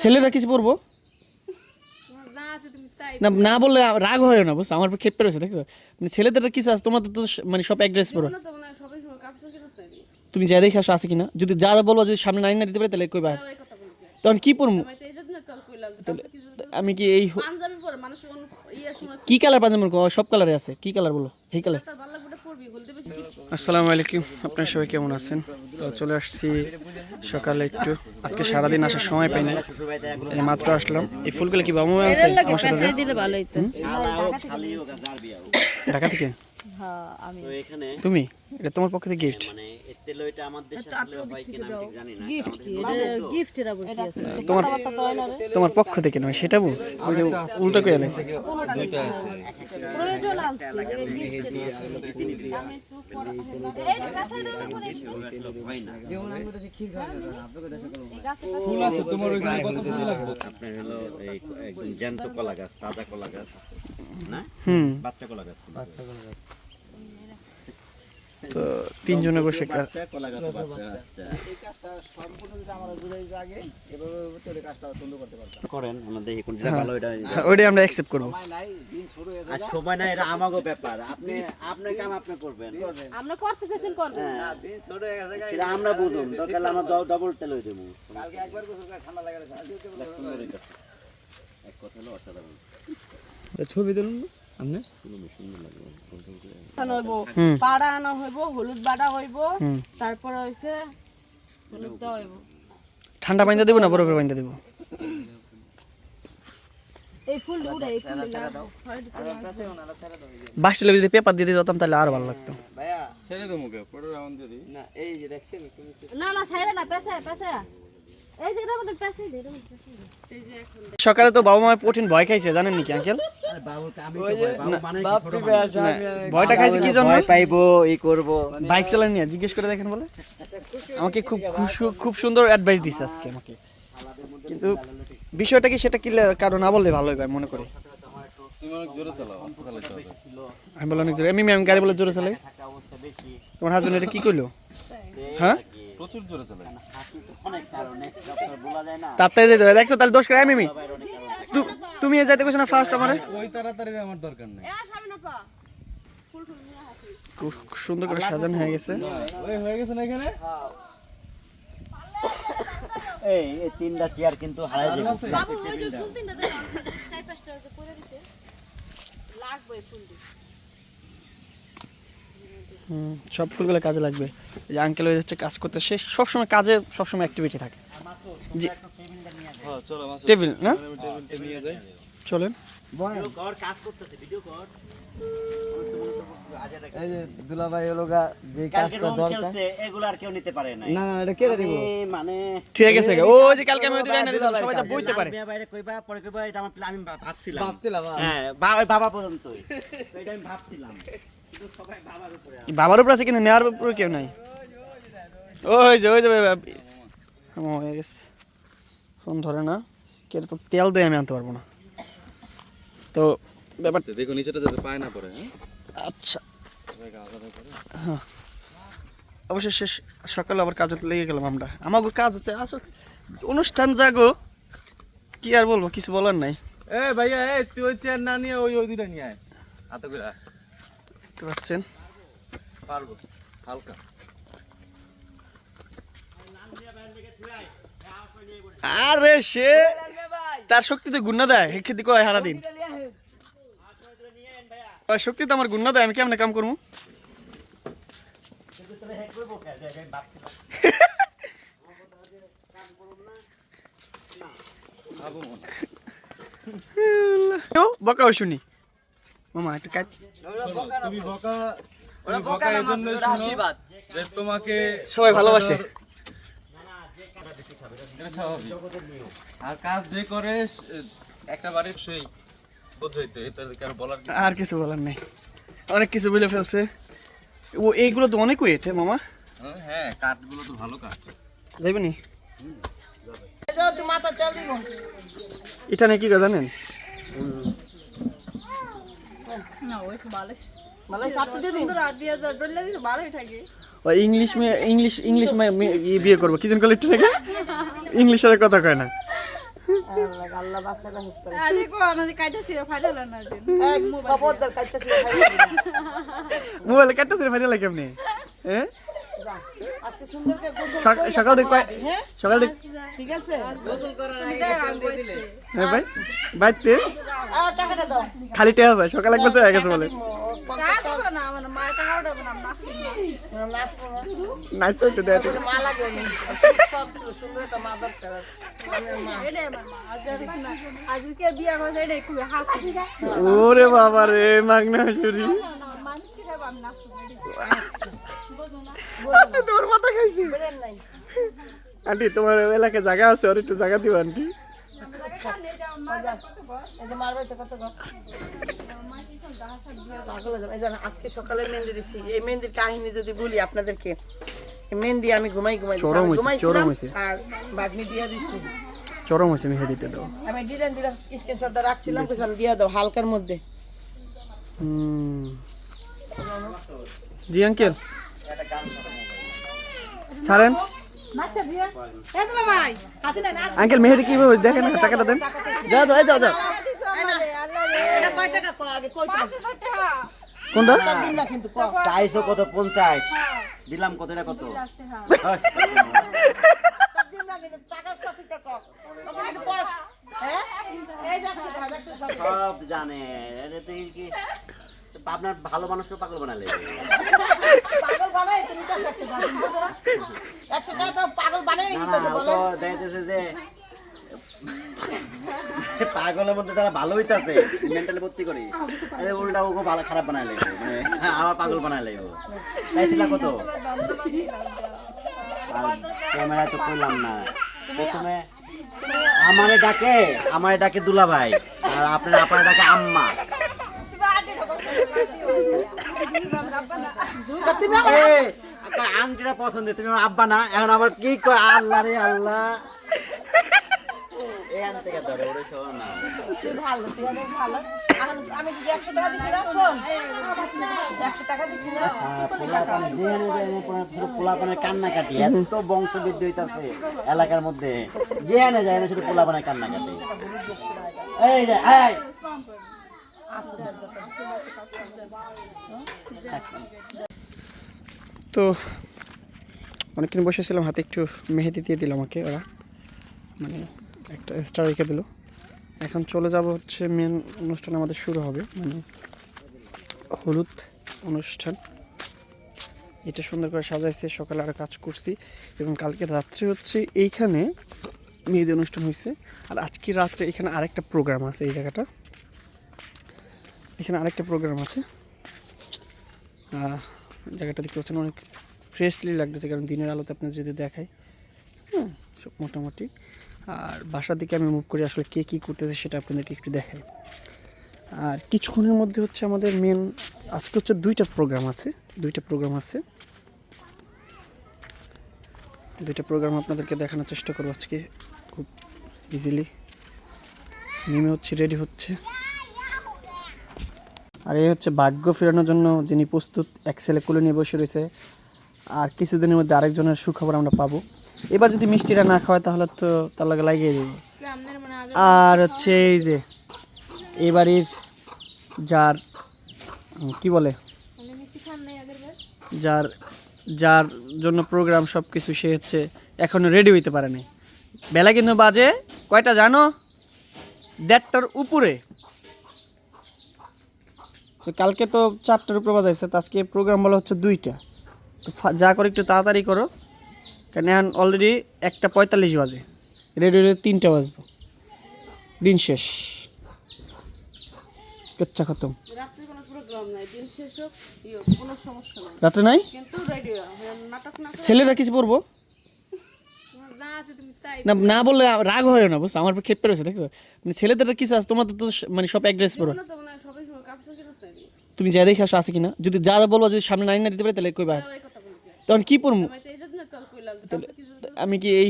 ছেলেরা কিছু পড়ব? না বললে রাগ হয় না বুঝছ? আমার খেপ পেরেছে দেখছ? মানে ছেলেদের কিছু আছে তোমাদের তো মানে সব এক ড্রেস পরো। তুমি যা দেখে আসো আছে কিনা? যদি যা বলব যদি সামনে নাই না দিতে পারে তাহলে কই কি তখন কি পরবো আমি কি এই ইয়ে কি কালার পাজামা সব কালারে আছে কি কালার বলো? এই কালার তার ভালো লাগবে পড়বি বলতে বেশি কিছু আসসালামু আলাইকুম। আপনারা সবাই কেমন আছেন? তো চলে আসছি সকালে একটু। আজকে সারাদিন আসার সময় পাইনি। এই মাত্র আসলাম। এই ফুলগুলো কি বাবু আছে? আমার সাথে ঢাকা দিলে তো হ্যাঁ আমি তুমি? এটা তোমার পক্ষ থেকে গিফট মানে এর তেল ওইটা আমার দেশে আসলে হয় কিনা আমি ঠিক জানি না। গিফট এটা গিফট এরা বলতে তোমার তোমার পক্ষ থেকে নয় সেটা বুঝ। ওই যে উল্টো প্রয়োজন আছে গিফট আপনার হলো একদম জ্যান্ত কলা গাছ তাজা কলা গাছ না? হুম। বাচ্চা কলা গাছ। বাচ্চা কলা গাছ। আচ্ছা। ভালো এটা হ্যাঁ, ওইটাই আমরা অ্যাকসেপ্ট করব। আর সময় না এটা আমাগো ব্যাপার। আপনি আপনার কাম আপনি করবেন আমরা করতে চাইছেন করব এটা আমরা বুঝুন দরকার আমরা ডবল তেল হয়ে দেবো। এক কথা হলো অসাধারণ। ছবি তুলুন আপনি হইব। পাড়া আনা হইব হলুদ বাড়া হইব তারপরে হইছে হলুদ দেওয়া হইব। ঠান্ডা পানিতে দেবো না বরফের পানিতে দেবো? লোক যদি পেপার দিয়ে দিতাম তাহলে আরও ভালো লাগতো। না না ছাইরে না পেছে পেছে এই যে সকালে তো বাবা মা কঠিন ভয় খাইছে জানেন নাকি আঙ্কেল? ভয়টা খাইছে কি জন্য? ভয় পাইবো ই করব। বাইক চালান নিয়ে জিজ্ঞেস করে দেখেন বলে। আমাকে খুব খুব খুব সুন্দর অ্যাডভাইস দিছে আজকে আমাকে। কিন্তু বিষয়টা কি সেটা কি লে- কারও না বললে ভালো আমি মনে করি? আমি বললাম অনেক জোরে। আমি গাড়ি বলে জোরে চালাই তোমার হাজবেন্ড এটা কি করল হ্যাঁ? যায় না। তার তাই যেতে হয়। দেখছ তাহলে দোষ করে আমি তু- তুমি এ যাইতে কইছো না ফার্স্ট আমারে? না পা ফুল ফুল নিয়ে হাসি খুব সুন্দর করে সাজানো হয়ে গেছে। এই এই তিনটা চেয়ার কিন্তু হারাই যাবে। বাবু ওই যে ফুল তিনটা চার পাঁচটা যে পরে দিছে লাগবে ফুল সব ফুলগুলো কাজে লাগবে। এই যে আঙ্কেল হচ্ছে কাজ করতে সে সবসময় কাজে সবসময় অ্যাক্টিভিটি থাকে। জি। টেবিল না? চলেন। ভিডিও কর কাজ করতেছে ভিডিও কর। এই যে দুলাভাই হলো গা যে কালকে কাজটা রুম দরকার। খেলছে এগুলো আর কেউ নিতে পারে না না না এটা কেটে দিব মানে ঠিক আছে ও যে কালকে আমি ওদের আইনা দিলাম সবাই তো বইতে পারে। লাল মিয়া বাইরে কইবা পরে কইবা এটা আমি ভাবছিলাম। বাবার উপরে আছে। উপর আছে কিন্তু নেওয়ার উপর কেউ নাই। ওই যে ওই যে হয়ে গেছে। ফোন ধরে না। কে তো তেল দিয়ে আমি আনতে পারব না। তো ব্যাপার দেখো নিচেটা যাতে পায় না পরে হ্যাঁ? আচ্ছা। হ্যাঁ। অবশ্য শেষ। সকালে আবার কাজে লেগে গেলাম আমরা। আমাকে কাজ হচ্ছে আসলে অনুষ্ঠান জাগো কি আর বলব কিছু বলার নাই। এ ভাইয়া এ তুই ওই চেয়ার না নিয়ে ওই ওই নিয়ে আয়। হাতে করে আয়। দেখতে পাচ্ছেন। পারব হালকা। আরে সে তার শক্তি তো গুন্না দেয় হে খেতে কয় সারাদিন। ওই শক্তি তো আমার গুন্না দেয় আমি কেমনে কাম করব? ও বকাও শুনি। মামা একটু কাজ তুমি বকা ওরা তুমি বোকা বকা না শোনো আশীর্বাদ। যে তোমাকে সবাই ভালোবাসে। এটা স্বাভাবিক। আর কাজ যে করে একটা বাড়ির সেই বোঝাই তো এটা কারও বলার কিছু আর কিছু বলার নেই। অনেক কিছু বলে ফেলছে। ও এইগুলো তো অনেক ওয়েট মামা? হ্যাঁ, হ্যাঁ কাঠগুলো তো ভালো কাঠ। যাইবে নি? এটা নাকি কি জানেন না ওই ভালো ভালো সাথে দিদি সুন্দর আর দিয়া যা ডলে দিছে ভালোই থাকে ও ও ইংলিশ মেয়ে ইংলিশ ইংলিশ মেয়ে ইয়ে বিয়ে করব। কিজন নাকি? ইংলিশের কথা কয় না। আল্লাহ বাসাটা হোক করে আরে কো আমাদের কাইটা ছিল ফাটালো না দিন এক খবরদার কাটতে ছিল মোবাইলে কাটতে ছিল লাগে আপনি হ্যাঁ আজকে সুন্দর করে গোসল সকাল থেকে হ্যাঁ? সকাল থেকে ঠিক আছে? হ্যাঁ ভাই বাইতে আর টাকাটা দাও। খালি টেয়া যায় সকাল এক বছর হয়ে গেছে বলে। দেয় ওরে বাবা রে মাগনা শুরি আমি তোমার মাথা খাইছি। আন্টি তোমার এলাকায় জায়গা আছে আর একটু জায়গা দিও আন্টি। আজকে সকালে মেহেন্দি দিছি এই মেহেন্দির কাহিনী যদি বলি আপনাদেরকে মেহেন্দি আমি ঘুমাই ঘুমাই ঘুমাইছিলাম আর বাগনি দিয়া দিছি। চরম হয়েছে মেহেদিটা দাও। আমি ডিজাইন স্ক্রিনশটটা রাখছিলাম দিয়া দাও হালকার মধ্যে। হুম। জি আঙ্কেল ছাড়েন। আঙ্কেল মেহেদি কি দেখেন না টাকাটা দেন। যাও যাও এই যাও যাও এটা কয় টাকা কয় আগে কই টাকা। কোনটা? দিন না কিন্তু কয়। চাইছো কত পঞ্চাশ? দিলাম কত এটা সব জানে। আপনার ভালো মানুষও পাগল বানালে। পাগল বানাই তুমি তো একশো টাকা দিন বুঝো না? একশো টাকা তো পাগল বানাই নিতেছে বলে দেখতেছে যে পাগলের মধ্যে তারা ভালো হইতাছে মেন্টালি ভর্তি করি উল্টা ওকে ভালো খারাপ বানাই লাগবে মানে আমার পাগল বানাই লাগবে চাইছিলা কত? ক্যামেরা তো করলাম না। প্রথমে আমারে ডাকে আমারে ডাকে দুলা ভাই আর আপনার আপনার ডাকে আম্মা। তুমি আংটিটা পছন্দ তুমি আমার আব্বা না এখন আবার কি কয়? আল্লাহ রে আল্লাহ। এখান থেকে ধরে ওরে শোনো না। আমি- একশো টাকা একশো টাকা পোলাপানের কান্নাকাটি এত বংশ বংশবৃদ্ধি হইতাছে এলাকার মধ্যে। যে আনে যায় না শুধু পোলাপানের কান্নাকাটি। এই যে এই! তো অনেকক্ষণ বসেছিলাম, হাতে একটু মেহেদি দিয়ে দিল আমাকে ওরা। মানে একটা স্টার রেখে দিল। এখন চলে যাব হচ্ছে মেন অনুষ্ঠান আমাদের শুরু হবে মানে হলুদ অনুষ্ঠান। এটা সুন্দর করে সাজাইছে, সকালে আর কাজ করছি এবং কালকে রাত্রে হচ্ছে এইখানে মেহেদি অনুষ্ঠান হয়েছে আর আজকে রাত্রে এখানে আরেকটা প্রোগ্রাম আছে এই জায়গাটা। এখানে আরেকটা প্রোগ্রাম আছে। জায়গাটা দেখতে পাচ্ছেন, অনেক ফ্রেশলি লাগতেছে, কারণ দিনের আলোতে আপনার যদি দেখায় হ্যাঁ মোটামুটি। আর বাসার দিকে আমি মুভ করি, আসলে কে কী করতেছে সেটা আপনাদেরকে একটু দেখাই। আর কিছুক্ষণের মধ্যে হচ্ছে আমাদের মেন আজকে হচ্ছে দুইটা প্রোগ্রাম আছে, দুইটা প্রোগ্রাম আছে। দুইটা প্রোগ্রাম আপনাদেরকে দেখানোর চেষ্টা করব আজকে, খুব ইজিলি নেমে হচ্ছে রেডি হচ্ছে। আর এই হচ্ছে ভাগ্য ফেরানোর জন্য যিনি প্রস্তুত, এক ছেলে কুলে নিয়ে বসে রয়েছে। আর কিছুদিনের মধ্যে আরেকজনের সুখবর আমরা পাবো। এবার যদি মিষ্টিটা না খাওয়ায় তাহলে তো তার লাগে লাগিয়ে দেবো। আর হচ্ছে এই যে, এই বাড়ির যার কি বলে? যার যার জন্য প্রোগ্রাম সব কিছু সে হচ্ছে এখনও রেডি হইতে পারে নাই বেলা কিন্তু বাজে, কয়টা জানো? দেড়টার উপরে। তো কালকে তো চারটার উপরে বাজাইছে তো আজকে প্রোগ্রাম বলা হচ্ছে দুইটা। তো যা করে একটু তাড়াতাড়ি করো। কারণ এখন অলরেডি একটা পঁয়তাল্লিশ বাজে। রেডি রেডি তিনটা বাজবো। দিন শেষ। কেচ্ছা খতম। রাত্রে নাই ইয়ে, ছেলেরা কিছু পড়ব? না না বললে রাগ হয় না বুঝছ? আমার খেপ পেরেছে দেখছ? মানে ছেলেদের কিছু আছে তোমাদের তো মানে সব এক ড্রেস পরো। তুমি যা দেখে আসো আছে কিনা? যদি যা বলব যদি সামনে নারী না দিতে পারে তাহলে কইবা। তখন কি পরমু? আমি কি এই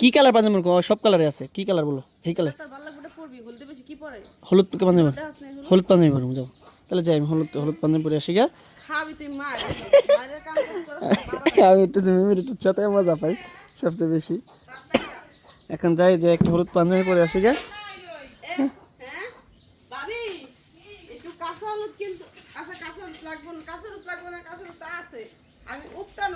কি কালার পাঞ্জাবি সব কালারে আছে। কি কালার বলো? এই কালার হলুদ পাঞ্জাবি হলুদ পাঞ্জাবি পরমু যাও। তাহলে যাই আমি হলুদ হলুদ পাঞ্জাবি পরে আসি গা। আমি একটু মেমের একটু ছাতে মজা পাই সবচেয়ে বেশি। এখন যাই যে একটা হলুদ পাঞ্জাবি পরে আসি গা। লাগবো না কাঁচা রুট লাগবো না কাঁচা রুট আছে। আমি উপটানো